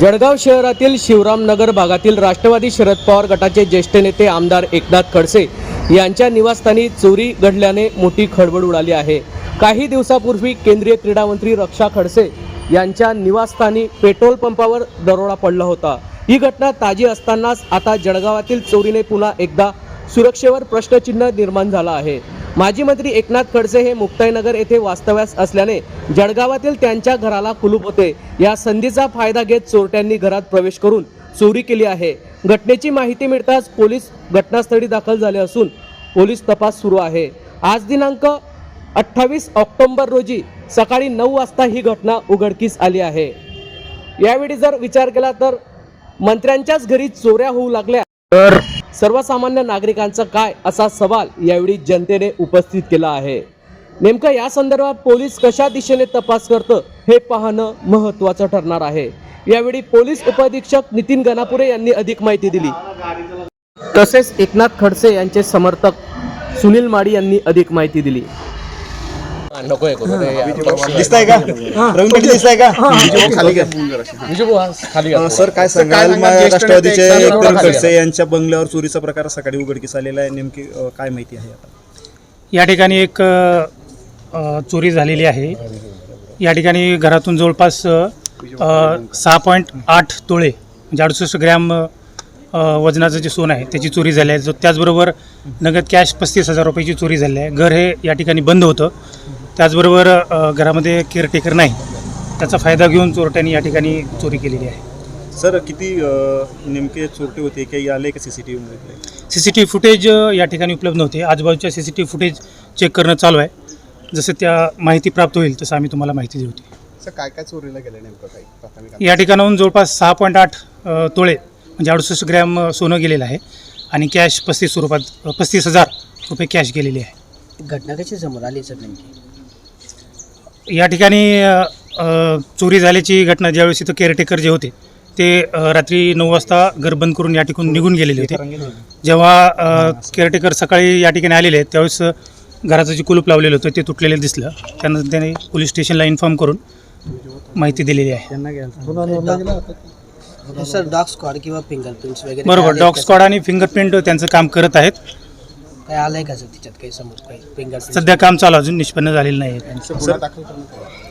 जळगाव शहरातील शिवरामनगर भागातील राष्ट्रवादी शरद पवार गटाचे ज्येष्ठ नेते आमदार एकनाथ खडसे यांच्या निवासस्थानी चोरी घडल्याने मोठी खळबळ उडाली आहे. काही दिवसापूर्वी केंद्रीय क्रीडा मंत्री रक्षा खडसे यांच्या निवासस्थानी पेट्रोल पंपावर दरोडा पडला होता. ही घटना ताजी असतानाच आता जळगावातील चोरीने पुन्हा एकदा सुरक्षेवर प्रश्नचिन्ह निर्माण झाला आहे. माजी मंत्री एकनाथ खडसे हे मुक्ताईनगर येथे वास्तव्यास असल्याने जळगावातील त्यांच्या घराला कुलूप होते. या संधीचा फायदा घेत चोरट्यांनी घरात प्रवेश करून चोरी केली आहे. घटनेची माहिती मिळताच पोलीस घटनास्थळी दाखल झाले असून पोलीस तपास सुरू आहे. आज दिनांक अठ्ठावीस ऑक्टोबर रोजी सकाळी नऊ वाजता ही घटना उघडकीस आली आहे. यावेळी जर विचार केला तर मंत्र्यांच्याच घरी चोऱ्या होऊ लागल्या. तर सर्वसामान्य नागरिकांचा काय असा सवाल यावेळी जनतेने उपस्थित केला आहे. नेमकं या संदर्भात पोलीस कशा दिशेने तपास करतं हे पाहणं महत्त्वाचं ठरणार आहे. यावेळी पोलीस उपाधीक्षक नितीन गणापुरे यांनी अधिक माहिती दिली. तसेच एकनाथ खडसे यांचे समर्थक सुनील माडी यांनी अधिक माहिती दिली. दिसताय का रवींद्र पाटील दिसताय का खाली घ्या. अं, सर काय सांगाल राष्ट्रवादीचे एकनाथ खडसे यांच्या बंगल्यावर चोरीचा प्रकार सकाळी उघडकीस आलेला आहे नेमकी अं, काय माहिती आहे आता या ठिकाणी एक अ, अ, चोरी झालेली आहे. या ठिकाणी घरातून जवळपास अ, सहा पॉईंट आठ तोळे म्हणजे अडुसष्ट ग्रॅम अ, वजनाचं जे सोनं आहे त्याची चोरी झाली आहे. जो- त्याचबरोबर नगद कॅश पस्तीस हजार रुपयाची चोरी झाली आहे. घर हे या ठिकाणी बंद होतं. त्याचबरोबर घरामध्ये केअरटेकर नाही. त्याचा फायदा घेऊन चोरट्यांनी या ठिकाणी चोरी केलेली आहे. सर किती नेमके चोरटे होते? काही आले का सीसीटीव्ही मध्ये? C C T V footage या ठिकाणी उपलब्ध नव्हते. आजूबाजूच्या C C T V footage check करणं चालू आहे. जसं त्या माहिती प्राप्त होईल तसं आम्ही तुम्हाला माहिती देऊ. सर काय काय चोरीला गेलं नेमकं काही प्राथमिक या ठिकाणाहून जवळपास सहा पॉईंट आठ तोळे म्हणजे अडुसष्ट ग्रॅम सोनं गेलेलं आहे. आणि कॅश पस्तीस स्वरूपात पस्तीस हजार रुपये कॅश गेलेली आहे. घटना कशी समोर आली सर नेमकी? या ठिकाणी अ, चोरी झाल्याची घटना ज्यावेळेस इथं केअरटेकर जे होते ते अ, रात्री नऊ वाजता घर बंद करून या ठिकाणी निघून गेलेले होते. जेव्हा केअरटेकर सकाळी या ठिकाणी आलेले आहेत त्यावेळेस अ, घराचं जे कुलूप लावलेलं होतं ते तुटलेलं दिसलं. त्यानंतर त्याने पोलीस स्टेशनला इन्फॉर्म करून माहिती दिलेली आहे. सर डॉग स्क्वॉड किंवा फिंगरप्रिंट्स वगैरे बरोबर डॉग स्क्वॉड आणि फिंगरप्रिंट त्यांचं काम करत आहेत. का? काय आलंय का सर त्याच्यात काही समोर? काही सध्या काम चालू अजून निष्पन्न झालेलं नाही आहे. सर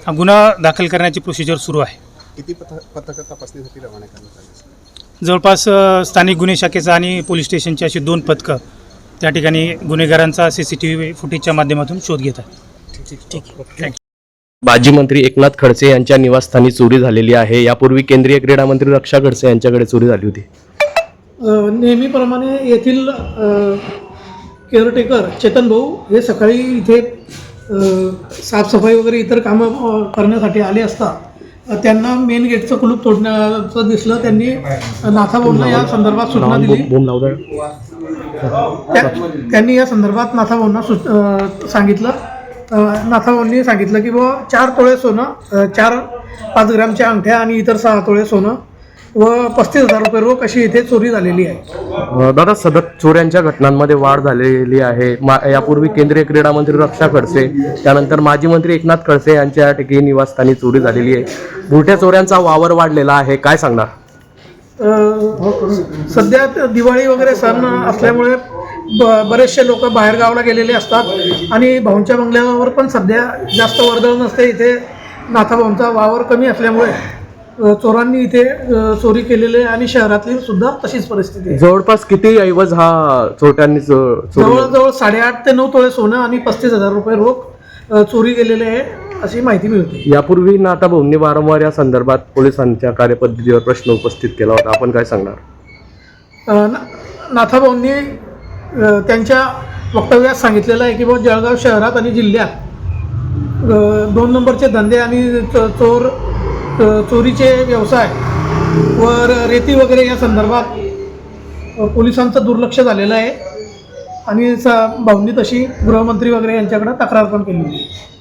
हा गुन्हा दाखल करण्याची प्रोसिजर सुरू आहे. किती पथक तपासणीसाठी रवाना करण्यात आले? जवळपास अ, स्थानिक गुन्हे शाखेचा आणि पोलीस स्टेशनची अशी दोन पथकं त्या ठिकाणी गुन्हेगारांचा सी सी टी व्ही फुटेजच्या माध्यमातून शोध घेत आहेत. माजी मंत्री एकनाथ खडसे यांच्या निवासस्थानी चोरी झालेली आहे. यापूर्वी केंद्रीय क्रीडा मंत्री रक्षा खडसे यांच्याकडे चोरी झाली होती. अ, नेहमीप्रमाणे येथील अ, केअरटेकर चेतन भाऊ हे सकाळी इथे साफसफाई वगैरे इतर कामं करण्यासाठी आले असता त्यांना मेन गेटचं कुलूप तोडण्याचं दिसलं त्यांनी नाथाभाऊंना या संदर्भात सूचना दिली. त्यांनी या संदर्भात नाथाभाऊंना सूच सांगितलं. नाथाभाऊंनी सांगितलं की बुवा चार तोळे सोनं चार पाच ग्रॅमच्या अंगठ्या आणि इतर सहा तोळे सोनं व पस्तीस हजार रुपये रोख अशी इथे चोरी झालेली आहे. अ, दादा सतत चोऱ्यांच्या घटनांमध्ये वाढ झालेली आहे. मा- यापूर्वी केंद्रीय क्रीडा मंत्री रक्षा खडसे त्यानंतर माजी मंत्री एकनाथ खडसे यांच्या ठिकाणी निवासस्थानी चोरी झालेली आहे. बुरट्या चोऱ्यांचा वावर वाढलेला आहे. काय सांगणार? अ, सध्या त- दिवाळी वगैरे सण असल्यामुळे ब बरेचसे लोक बाहेर गावाला गेलेले असतात आणि भाऊंच्या बंगल्यावर पण सध्या जास्त वर्दळ नसते. इथे नाथाभाऊंचा वावर कमी असल्यामुळे चोरांनी इथे चोरी केलेली आहे आणि शहरातली सुद्धा तशीच परिस्थिती आहे. जवळपास किती ऐवज हा चोरट्यांनी जवळजवळ साडेआठ ते नऊ तोळे सोनं आणि पस्तीस हजार रुपये रोख चोरी गेलेले आहे अशी माहिती मिळते. यापूर्वी नाथा भाऊंनी वारंवार या संदर्भात पोलिसांच्या कार्यपद्धतीवर प्रश्न उपस्थित केला होता. आपण काय सांगणार? नाथाभाऊंनी त्यांच्या वक्तव्यात सांगितलेलं आहे की बुवा जळगाव शहरात आणि जिल्ह्यात दोन नंबरचे धंदे आणि चोर चोरीचे व्यवसाय व रेती वगैरे या संदर्भात पोलिसांचं दुर्लक्ष झालेलं आहे. आणि स भाऊंनी तशी गृहमंत्री वगैरे यांच्याकडे तक्रार पण केली आहे